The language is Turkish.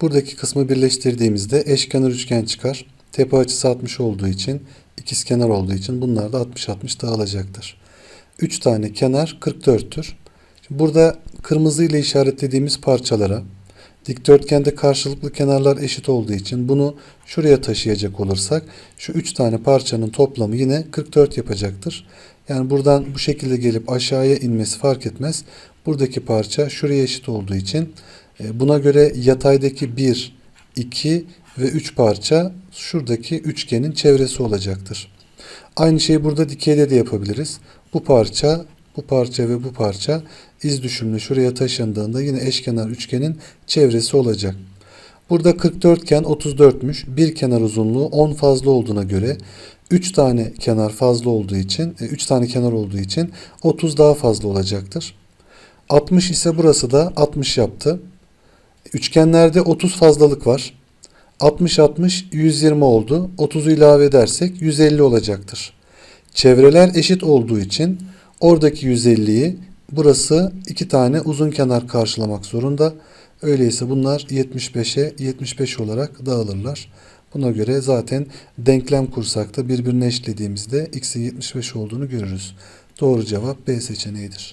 Buradaki kısmı birleştirdiğimizde eşkenar üçgen çıkar. Tepe açısı 60 olduğu için, ikizkenar olduğu için bunlar da 60-60 dağılacaktır. 3 tane kenar 44'tür. Şimdi Burada kırmızı ile işaretlediğimiz parçalara dikdörtgende karşılıklı kenarlar eşit olduğu için bunu şuraya taşıyacak olursak şu 3 tane parçanın toplamı yine 44 yapacaktır. Yani buradan bu şekilde gelip aşağıya inmesi fark etmez. Buradaki parça şuraya eşit olduğu için buna göre yataydaki 1, 2 ve 3 parça şuradaki üçgenin çevresi olacaktır. Aynı şeyi burada dikeyde de yapabiliriz. Bu parça, bu parça ve bu parça iz düşümlü şuraya taşındığında yine eşkenar üçgenin çevresi olacak. Burada 44 iken 34'müş. Bir kenar uzunluğu 10 fazla olduğuna göre 3 tane kenar fazla olduğu için, 3 tane kenar olduğu için 30 daha fazla olacaktır. 60 ise burası da 60 yaptı. Üçgenlerde 30 fazlalık var. 60 60 120 oldu. 30'u ilave edersek 150 olacaktır. Çevreler eşit olduğu için oradaki 150'yi burası iki tane uzun kenar karşılamak zorunda. Öyleyse bunlar 75'e 75 olarak dağılırlar. Buna göre zaten denklem kursak da birbirine eşlediğimizde x'in 75 olduğunu görürüz. Doğru cevap B seçeneğidir.